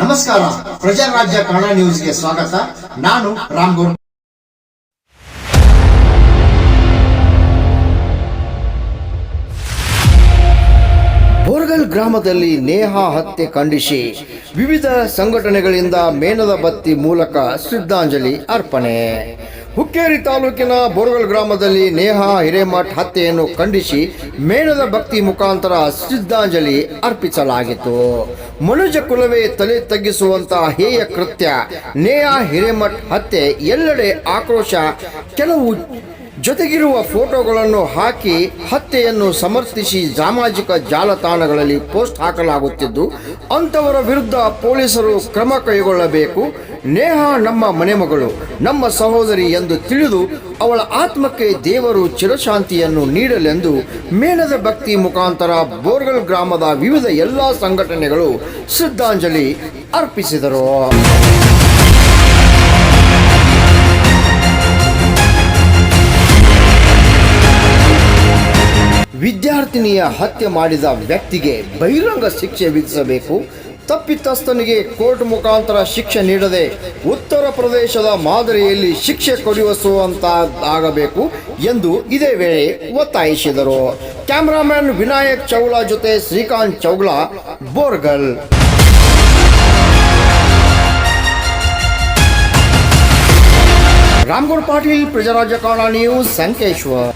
ನಮಸ್ಕಾರ. ಪ್ರಜಾರಾಜ್ಯ ಕನ್ನಡ ನ್ಯೂಸ್ಗೆ ಸ್ವಾಗತ. ನಾನು ರಾಮ್ಗೌಡ್ ಬೋರ್ಗಲ್ ಗ್ರಾಮದಲ್ಲಿ ನೇಹ ಹತ್ಯೆ ಖಂಡಿಸಿ ವಿವಿಧ ಸಂಘಟನೆಗಳಿಂದ ಮೇಣದ ಬತ್ತಿ ಮೂಲಕ ಶ್ರದ್ಧಾಂಜಲಿ ಅರ್ಪಣೆ. ಹುಕ್ಕೇರಿ ತಾಲೂಕಿನ ಬೋರ್ಗಲ್ ಗ್ರಾಮದಲ್ಲಿ ನೇಹ ಹಿರೇಮಠ್ ಹತ್ಯೆಯನ್ನು ಖಂಡಿಸಿ ಮೇಣದ ಭಕ್ತಿ ಮುಖಾಂತರ ಶ್ರದ್ಧಾಂಜಲಿ ಅರ್ಪಿಸಲಾಗಿತ್ತು. ಮನುಜ ಕುಲವೇ ತಲೆ ತಗ್ಗಿಸುವಂತಹ ಹೇಯ ಕೃತ್ಯ. ನೇಹ ಹಿರೇಮಠ್ ಹತ್ಯೆ ಎಲ್ಲೆಡೆ ಆಕ್ರೋಶ. ಕೆಲವು ಜೊತೆಗಿರುವ ಫೋಟೋಗಳನ್ನು ಹಾಕಿ ಹತ್ಯೆಯನ್ನು ಸಮರ್ಥಿಸಿ ಸಾಮಾಜಿಕ ಜಾಲತಾಣಗಳಲ್ಲಿ ಪೋಸ್ಟ್ ಹಾಕಲಾಗುತ್ತಿದ್ದು, ಅಂಥವರ ವಿರುದ್ಧ ಪೊಲೀಸರು ಕ್ರಮ ಕೈಗೊಳ್ಳಬೇಕು. ನೇಹ ನಮ್ಮ ಮನೆಮಗಳು, ನಮ್ಮ ಸಹೋದರಿ ಎಂದು ತಿಳಿದು ಅವಳ ಆತ್ಮಕ್ಕೆ ದೇವರು ಚಿರಶಾಂತಿಯನ್ನು ನೀಡಲೆಂದು ಮೇಣದ ಭಕ್ತಿ ಮುಖಾಂತರ ಬೋರ್ಗಲ್ ಗ್ರಾಮದ ವಿವಿಧ ಎಲ್ಲ ಸಂಘಟನೆಗಳು ಶ್ರದ್ಧಾಂಜಲಿ ಅರ್ಪಿಸಿದರು. ವಿದ್ಯಾರ್ಥಿನಿಯ ಹತ್ಯೆ ಮಾಡಿದ ವ್ಯಕ್ತಿಗೆ ಬಹಿರಂಗ ಶಿಕ್ಷೆ ವಿಧಿಸಬೇಕು. ತಪ್ಪಿತಸ್ಥನಿಗೆ ಕೋರ್ಟ್ ಮುಖಾಂತರ ಶಿಕ್ಷೆ ನೀಡದೆ ಉತ್ತರ ಪ್ರದೇಶದ ಮಾದರಿಯಲ್ಲಿ ಶಿಕ್ಷೆ ಕೊಡಿಸುವಂತಾಗಬೇಕು ಎಂದು ಇದೇ ವೇಳೆ ಒತ್ತಾಯಿಸಿದರು. ಕ್ಯಾಮರಾಮ್ಯಾನ್ ವಿನಾಯಕ್ ಚೌಲಾ ಜೊತೆ ಶ್ರೀಕಾಂತ್ ಚೌಗ್ಲಾ ಬೋರ್ಗಲ್. ರಾಮಗೌಡ ಪಾಟೀಲ್, ಪ್ರಜಾರಾಜ್ಯ ಕನ್ನಡ ನ್ಯೂಸ್, ಸಂಕೇಶ್ವರ್.